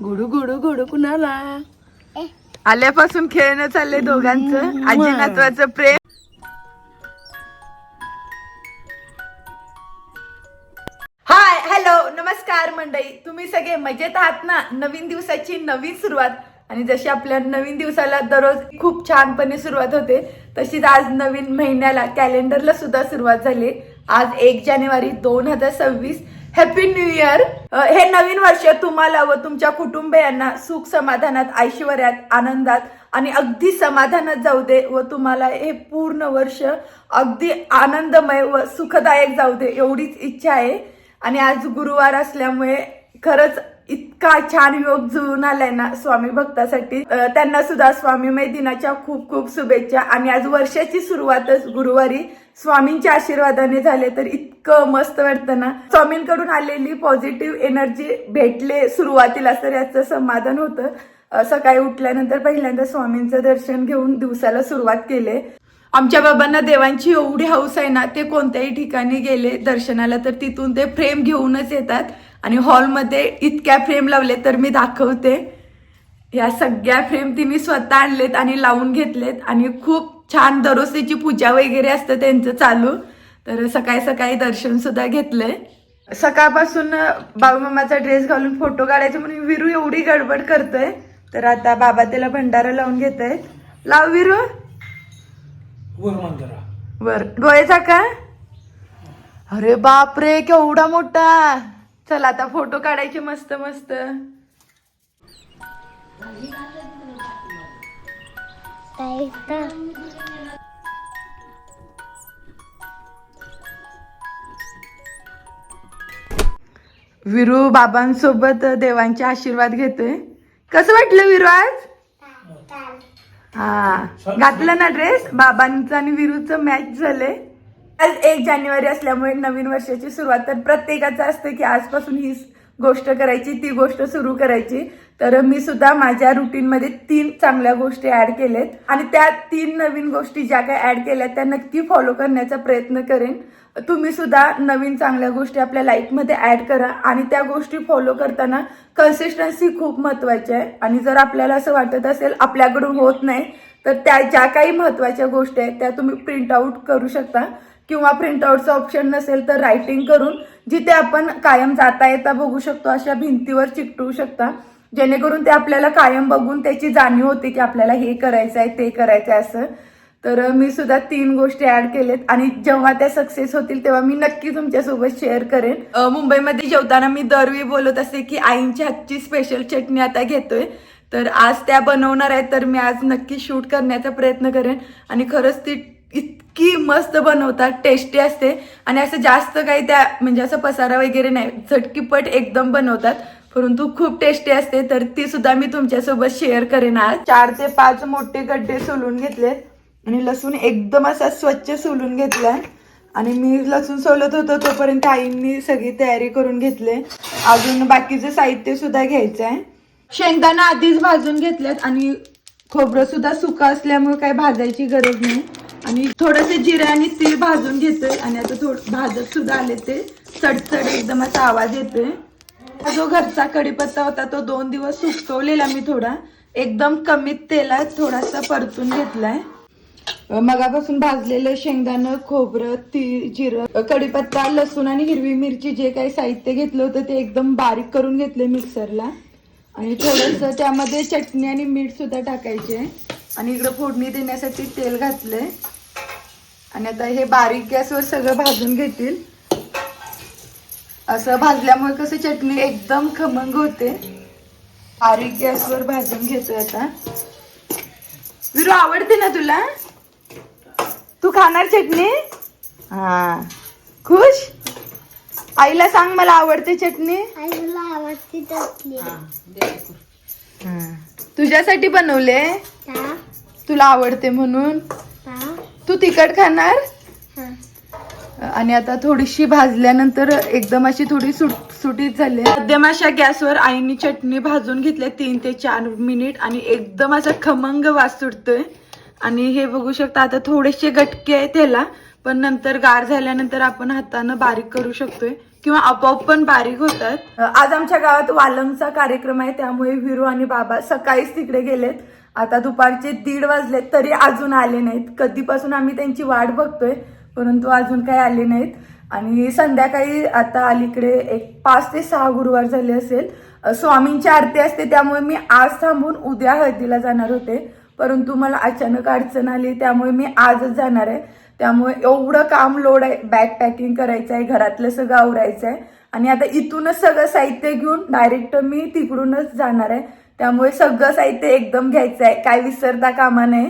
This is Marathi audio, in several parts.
गुडू गुडू गुडू कुणाला? आल्यापासून खेळणं चाललंय दोघांचं. आजी नातवाचं प्रेम. हाय हॅलो नमस्कार मंडळी. तुम्ही सगळे मजेत आहात ना? नवीन दिवसाची नवीन सुरुवात. आणि जशी आपल्या नवीन दिवसाला दररोज खूप छानपणे सुरुवात होते तशीच आज नवीन महिन्याला कॅलेंडरला सुद्धा सुरुवात झाली. आज एक जानेवारी दोन हजार सव्वीस. हॅपी न्यू इयर हे नवीन वर्ष तुम्हाला व तुमच्या कुटुंबियांना सुख समाधानात ऐश्वर्यात आनंदात आणि अगदी समाधानात जाऊ दे व तुम्हाला हे पूर्ण वर्ष अगदी आनंदमय व सुखदायक जाऊ दे एवढीच इच्छा आहे. आणि आज गुरुवार असल्यामुळे खरंच इतका छान योग जुळून आलाय ना स्वामी भक्तासाठी. त्यांना सुद्धा स्वामीमय दिनाच्या खूप खूप शुभेच्छा. आणि आज वर्षाची सुरुवातच गुरुवारी स्वामींच्या आशीर्वादाने झाले तर इतकं मस्त वाटतं ना. स्वामींकडून आलेली पॉझिटिव्ह एनर्जी भेटले सुरुवातीला तर याचं समाधान होतं. सकाळी उठल्यानंतर पहिल्यांदा स्वामींचं दर्शन घेऊन दिवसाला सुरुवात केले. आमच्या बाबांना देवांची एवढी हौस आहे ना ते कोणत्याही ठिकाणी गेले दर्शनाला तर तिथून ते फ्रेम घेऊनच येतात. आणि हॉलमध्ये इतक्या फ्रेम लावले तर मी दाखवते. या सगळ्या फ्रेम तिने स्वतः आणलेत आणि लावून घेतलेत. आणि खूप छान दरोसेची पूजा वगैरे असतं त्यांचं चालू. तर सकाळी सकाळी दर्शन सुद्धा घेतलंय. सकाळपासून बाळूमामाचा ड्रेस घालून फोटो काढायचे म्हणून विरू एवढी गडबड करतोय. तर आता बाबा त्याला भंडारा लावून घेत लाव विरू. वर डोळ्याचा का अरे बापरे केवढा मोठा. चला आता फोटो काढायचे मस्त मस्त. विरू बाबांसोबत देवांचे आशीर्वाद घेतोय. कसं वाटलं विरू आज? हा घातलं ना ड्रेस बाबांचं आणि विरूचं मॅच झाले आज एक जानेवारी असल्यामुळे नवीन वर्षाची सुरुवात तर प्रत्येकाचं असतं की आजपासून ही गोष्ट करायची ती गोष्ट सुरू करायची. तर मी सुद्धा माझ्या रुटीनमध्ये तीन चांगल्या गोष्टी ऍड केल्यात आणि त्या तीन नवीन गोष्टी ज्या काही ऍड केल्या त्या नक्की फॉलो करण्याचा प्रयत्न करेन. तुम्ही सुद्धा नवीन चांगल्या गोष्टी आपल्या लाईफमध्ये ऍड करा. आणि त्या गोष्टी फॉलो करताना कन्सिस्टन्सी खूप महत्वाची आहे. आणि जर आपल्याला असं वाटत असेल आपल्याकडून होत नाही तर त्या ज्या काही महत्त्वाच्या गोष्टी आहेत त्या तुम्ही प्रिंट आउट करू शकता. किंवा प्रिंटआउटचं ऑप्शन नसेल तर रायटिंग करून जिथे आपण कायम जाता येता बघू शकतो अशा भिंतीवर चिकटवू शकता. जेणेकरून ते आपल्याला कायम बघून त्याची जाणीव होते की आपल्याला हे करायचं आहे ते करायचं आहे असं. तर मी सुद्धा तीन गोष्टी ऍड केलेत आणि जेव्हा त्या सक्सेस होतील तेव्हा मी नक्की तुमच्यासोबत शेअर करेन. मुंबईमध्ये जेवताना मी दरवेळी बोलत असते की आईंची हातची स्पेशल चटणी आता घेतोय. तर आज त्या बनवणार आहेत तर मी आज नक्की शूट करण्याचा प्रयत्न करेन. आणि खरंच ती इतकी मस्त बनवतात टेस्टी असते. आणि असं जास्त काही त्या म्हणजे असं पसारा वगैरे नाही झटकीपट एकदम बनवतात. परंतु खूप टेस्टी असते. तर ती सुद्धा मी तुमच्यासोबत शेअर करेन आज. चार ते पाच मोठे गड्डे सोलून घेतलेत. आणि लसूण एकदम असा स्वच्छ सोलून घेतलाय. आणि मी लसूण सोलत होतो तोपर्यंत आईंनी सगळी तयारी करून घेतले. अजून बाकीचं साहित्य सुद्धा घ्यायचं आहे शेंगदाणा आधीच भाजून घेतलेत आणि खोबरं सुद्धा सुका असल्यामुळे काही भाजायची गरज नाही. आणि थोडंसे जिरे आणि तीळ भाजून घेतोय. आणि आता थोडं भाजत सुद्धा आले ते. चडचड एकदम असा आवाज येतोय. हा जो घरचा कढीपत्ता होता तो दोन दिवस सुकवलेला मी थोडा. एकदम कमीत तेलात थोडासा परतून घेतलाय. मगापासून भाजलेलं शेंगदाणं खोबरं ती जिरं कढीपत्ता लसूण आणि हिरवी मिरची जे काही साहित्य घेतलं होतं ते एकदम बारीक करून घेतले मिक्सरला. आणि थोडंसं त्यामध्ये चटणी आणि मीठ सुद्धा टाकायचे आणि इकडं फोडणी देण्यासाठी तेल घातलंय. आणि आता हे बारीक गॅसवर सगळं भाजून घेतील. असं भाजल्यामुळे कसं चटणी एकदम खमंग होते. बारीक गॅसवर भाजून घेतोय आता. विरू आवडते ना तुला? तू खाणार चटणी? हा. खुश? आईला सांग मला आवडते चटणी. आईला आवडती चटणी. हा. तुझ्यासाठी बनवले. हा तुला आवडते म्हणून. तू तिखट खाणार? आणि आता थोडीशी भाजल्यानंतर एकदम अशी थोडी सुट सुटीत झाली. मध्यम अशा गॅसवर आईने चटणी भाजून घेतल्या तीन ते चार मिनिट आणि एकदम असा खमंग वास सुटतोय. आणि हे बघू शकता आता थोडेसे गटके आहे त्याला पण नंतर गार झाल्यानंतर आपण हातानं बारीक करू शकतोय. किंवा आपोआप पण बारीक होतात. आज आमच्या गावात वालंगचा कार्यक्रम आहे त्यामुळे विरू आणि बाबा सकाळीच तिकडे गेलेत. आता दुपारचे दीड वाजले तरी अजून आले नाहीत. कधीपासून आम्ही त्यांची वाट बघतोय परंतु अजून काही आले नाहीत. आणि संध्याकाळी आता अलीकडे एक पाच ते सहा गुरुवार झाले असेल. स्वामींची आरती असते त्यामुळे मी आज थांबून उद्या हळदीला जाणार होते. परंतु मला अचानक अडचण आली त्यामुळे मी आजच जाणार आहे. त्यामुळे एवढं काम लोड आहे बॅग पॅकिंग करायचं आहे घरातलं सगळं आवरायचं आहे आणि आता इथूनच सगळं साहित्य घेऊन डायरेक्ट मी तिकडूनच जाणार आहे. त्यामुळे सगळं साहित्य एकदम घ्यायचं आहे. काय विसरता कामा नये.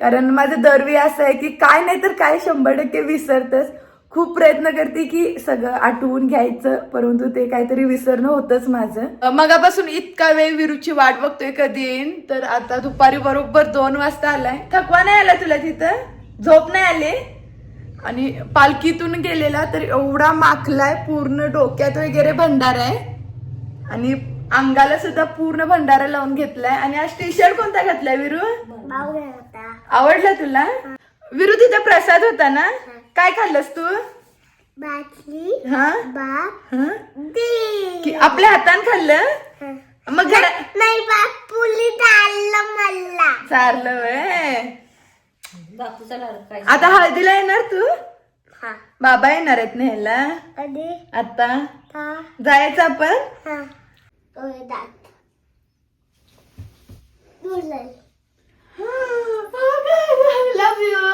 कारण माझं दरवेळी असं आहे की काय नाही तर काय शंभर टक्के विसरतच. खूप प्रयत्न करते की सगळं आठवून घ्यायचं परंतु ते काहीतरी विसरणं होतच माझं. मगापासून इतका वेळ विरुची वाट बघतोय कधी येईन तर आता दुपारी बरोबर दोन वाजता आलाय. थकवा नाही आला तुला तिथं? झोप नाही आली? आणि पालखीतून गेलेला तर एवढा माखलाय पूर्ण डोक्यात वगैरे भंडार आहे. आणि अंगाला सुद्धा पूर्ण भंडारा लावून घेतलाय. आणि आज टी शर्ट कोणता घातलाय विरू? आवडला तुला? विरू तिथे प्रसाद होता ना? काय खाल्लंस तू? हा? हा? आपल्या हातान खाल्लं? मग नाही बापूली मला चाललं व्हय. आता हळदीला येणार तू? हा. बाबा येणार आहेत न्यायला. आता? जायचं आपण? हा लव यू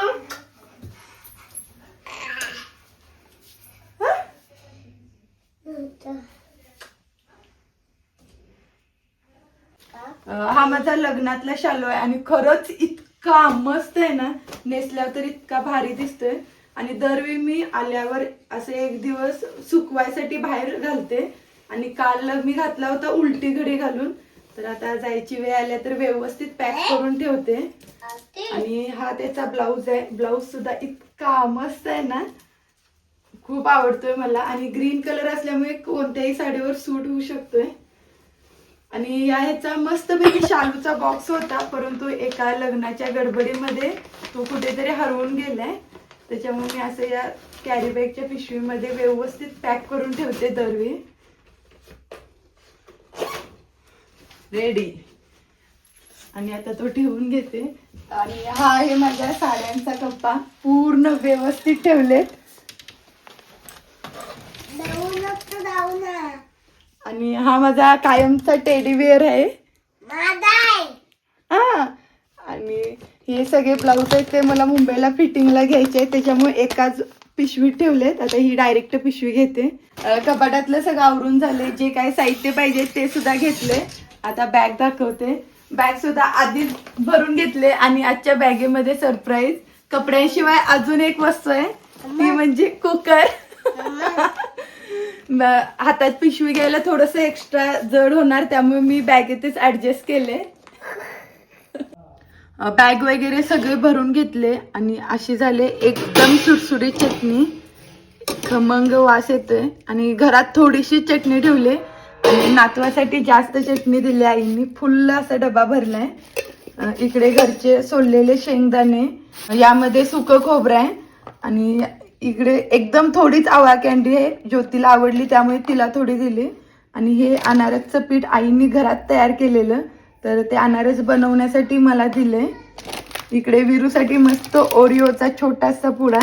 हा माझा लग्नातला शालो आहे आणि खरंच इतका मस्त आहे ना नेसल्यावर तर इतका भारी दिसतोय. आणि दरवेळी मी आल्यावर असे एक दिवस सुकवायसाठी बाहेर घालते. आणि काल मी घातला होता उलटी घडी घालून. तर आता जायची वेळ आल्या तर व्यवस्थित पॅक करून ठेवते. आणि हा त्याचा ब्लाऊज आहे. ब्लाऊज सुद्धा इतका मस्त आहे ना. खूप आवडतोय मला. आणि ग्रीन कलर असल्यामुळे कोणत्याही साडीवर सूट होऊ शकतोय. आणि या ह्याचा मस्तपैकी शालूचा बॉक्स होता परंतु एका लग्नाच्या गडबडीमध्ये तो कुठेतरी हरवून गेलाय. त्याच्यामुळे मी असं या कॅरी बॅगच्या पिशवीमध्ये व्यवस्थित पॅक करून ठेवते दरवेळी. रेडी आणि आता तो ठेवून घेते. आणि हा आहे माझ्या साड्यांचा कप्पा. पूर्ण व्यवस्थित ठेवलेत. आणि हा माझा कायमचा टेडी बिअर आहे. हा. आणि हे सगळे ब्लाऊज आहेत ते मला मुंबईला फिटिंगला घ्यायचे आहेत. त्याच्यामुळे एकाच पिशवीत ठेवलेत. आता ही डायरेक्ट पिशवी घेते. कपाटातलं सगळं आवरून झाले जे काही साहित्य पाहिजे ते सुद्धा घेतले आता बॅग दाखवते. बॅग सुद्धा आधीच भरून घेतले आणि आजच्या बॅगेमध्ये सरप्राईज कपड्यांशिवाय अजून एक वस्तू आहे. ती म्हणजे कुकर. हातात पिशवी घ्यायला थोडस एक्स्ट्रा जड होणार त्यामुळे मी बॅगेतच ऍडजस्ट केले. बॅग वगैरे सगळे भरून घेतले आणि अशी झाले एकदम सुरसुरीत चटणी. खमंग वास येतोय. आणि घरात थोडीशी चटणी ठेवली. आणि नातवासाठी जास्त चटणी दिली आईनी. फुल्ल असा डबा भरलाय. इकडे घरचे सोललेले शेंगदाणे. यामध्ये सुकं खोबरं आहे. आणि इकडे एकदम थोडीच आवळा कॅन्डी आहे. ज्योतीला आवडली त्यामुळे तिला थोडी दिली. आणि हे अनारसचं पीठ आईंनी घरात तयार केलेलं. तर ते अनारस बनवण्यासाठी मला दिले इकडे विरूसाठी मस्त ओरिओचा छोटासा पुडा.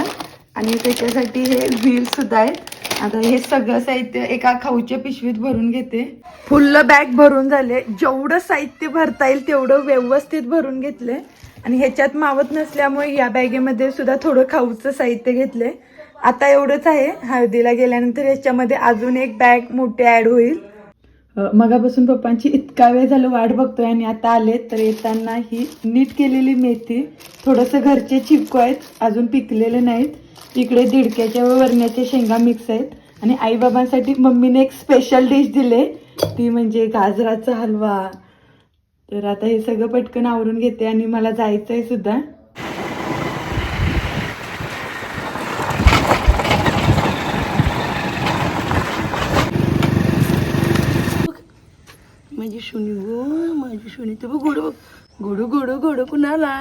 आणि त्याच्यासाठी हे व्हील सुद्धा आहेत. आता हे सगळं साहित्य एका खाऊच्या पिशवीत भरून घेते. फुल्ल बॅग भरून झाले. जेवढं साहित्य भरता येईल तेवढं व्यवस्थित भरून घेतले. आणि ह्याच्यात मावत नसल्यामुळे या बॅगेमध्ये सुद्धा थोडं खाऊचं साहित्य घेतले. आता एवढंच आहे. हळदीला गेल्यानंतर ह्याच्यामध्ये अजून एक बॅग मोठी ऍड होईल. मगापासून पप्पांची इतका वेळ झालं वाट बघतोय आणि आता आले तर येताना ही नीट केलेली मेथी थोडंसं घरचे चिपको आहेत अजून पिकलेले नाहीत. इकडे दिडक्याच्या व वरण्याच्या शेंगा मिक्स आहेत. आणि आईबाबांसाठी मम्मीने एक स्पेशल डिश दिले ती म्हणजे गाजराचा हलवा. तर आता हे सगळं पटकन आवरून घेते आणि मला जायचं आहे सुद्धा. माझी शुनी गो माझी शुनी तर गोडू गोडू गोडू गोडू कुणाला?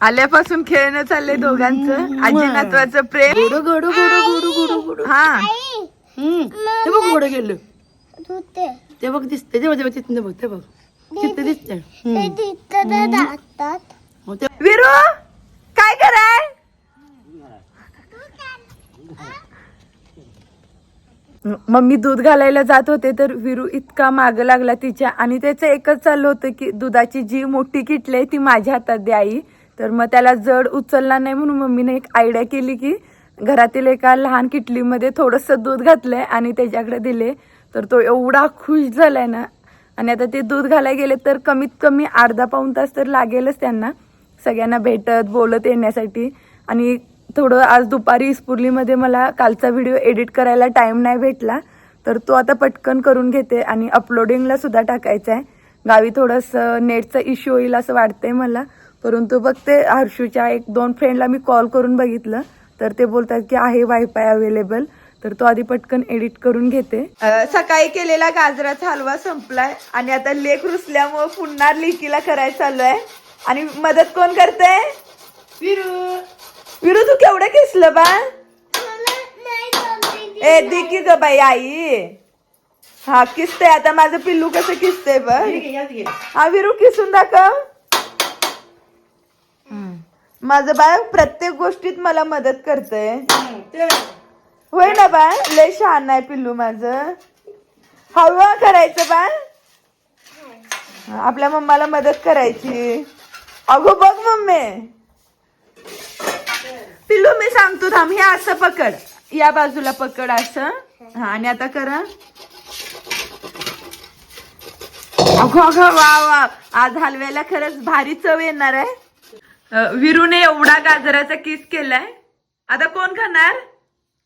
आल्यापासून खेळणं चाललंय दोघांचं. आजी नातवाचं प्रेम. गोडू गोडू गोडू गोडू गोडू गोडू. हा. हम्म. ते बघ कुठे गेलं. ते बघ दिसते ते बघ ते बघ. तिथनं बघ ते बघ तिथं दिसते तिथं विरू काय कराय? मम्मी दूध घालायला जात होते तर विरू इतका माग लागला तिच्या. आणि त्याचं एकच चाललं होतं की दुधाची जी मोठी किटली आहे ती माझ्या हातात द्या आई. तर मग त्याला जड उचलला नाही म्हणून मम्मीने एक आयडिया केली की घरातील एका लहान किटलीमध्ये थोडंसं दूध घातलंय आणि त्याच्याकडे दिले. तर तो एवढा खुश झालाय ना. आणि आता ते दूध घालायला गेले तर कमीत कमी अर्धा पाऊण तास तर लागेलच त्यांना. सगळ्यांना भेटत बोलत येण्यासाठी. आणि थोडं आज दुपारी इस्पुर्लीमध्ये मला कालचा व्हिडिओ एडिट करायला टाइम नाही भेटला तर तो आता पटकन करून घेते आणि अपलोडिंगला सुद्धा टाकायचा आहे. गावी थोडंसं नेटचा इश्यू होईल असं वाटतंय मला परंतु बघते हर्षूच्या एक दोन फ्रेंडला मी कॉल करून बघितलं तर ते बोलतात की आहे वायफाय अवेलेबल तर तो आधी पटकन एडिट करून घेते. सकाळी केलेला गाजराचा हलवा संपलाय आणि आता लेख रुसल्यामुळे पुन्हा लेकीला करायला चालू आहे आणि मदत कोण करते विरू. विरू तू केवढं किसलं बा? मला नाही जमते ए दे की ग बाई आई. हा किसते आता. माझं पिल्लू कसं किसते बघ. हा विरू किसून दाखव. हम्म. माझं बाळ प्रत्येक गोष्टीत मला मदत करते होय ना बाळ? लय शहाण आहे पिल्लू माझं. हळू करायचं हा, आपल्या मम्माला मदत करायची. अगो बघ मम्मी. पिल्लू मी सांगतो थांब हे असं पकड. या बाजूला पकड असं. हा आणि आता करा. अगो अगो वा वा. आज हलव्याला खरंच भारी चव येणार आहे. विरूने एवढा गाजराचा किस केलाय. आता कोण खाणार?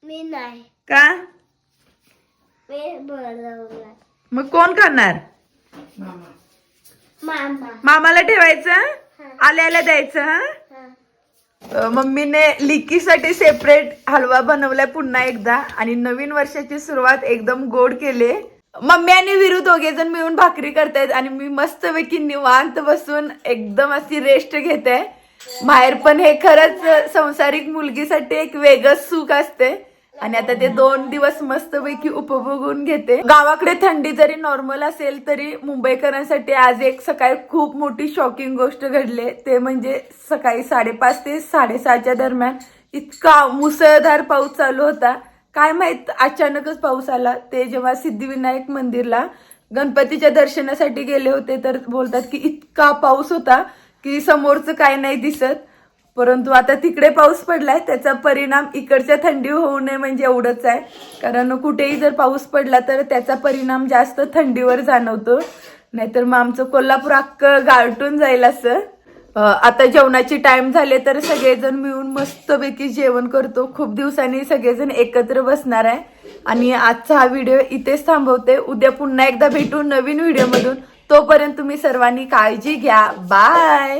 मी नाही. का? मग कोण खाणार? मामा. मामाला ठेवायचं? आल्याला द्यायचं हा. मम्मीने लिकीसाठी सेपरेट हलवा बनवलाय पुन्हा एकदा आणि नवीन वर्षाची सुरुवात एकदम गोड केली. मम्मी आणि विरू दोघे जण मिळून भाकरी करतायत आणि मी मस्तपैकी निवांत बसून एकदम अशी रेस्ट घेते. बाहेर पण हे खरंच संसारिक मुलगीसाठी एक वेगळंच सुख असते. आणि आता ते दोन दिवस मस्तपैकी उपभोगून घेते. गावाकडे थंडी जरी नॉर्मल असेल तरी मुंबईकरांसाठी आज एक सकाळी खूप मोठी शॉकिंग गोष्ट घडली. ते म्हणजे सकाळी साडेपाच ते साडेसहाच्या दरम्यान इतका मुसळधार पाऊस चालू होता. काय माहीत अचानकच पाऊस आला. ते जेव्हा सिद्धिविनायक मंदिरला गणपतीच्या दर्शनासाठी गेले होते तर बोलतात की इतका पाऊस होता की समोरचं काय नाही दिसत. परंतु आता तिकडे पाऊस पडलाय त्याचा परिणाम इकडच्या थंडी होऊ नये म्हणजे एवढंच आहे. कारण कुठेही जर पाऊस पडला तर त्याचा परिणाम जास्त थंडीवर जाणवतो. नाहीतर मग आमचं कोल्हापूर अख्खं गारटून जाईल असं. आता जेवणाची टाइम झाले तर सगळेजण मिळून मस्तपैकी जेवण करतो. खूप दिवसांनी सगळेजण एकत्र बसणार आहे. आणि आजचा हा व्हिडिओ इथेच थांबवते. उद्या पुन्हा एकदा भेटू नवीन व्हिडिओमधून तोपर्यंत तुम्ही सर्वांनी काळजी घ्या. बाय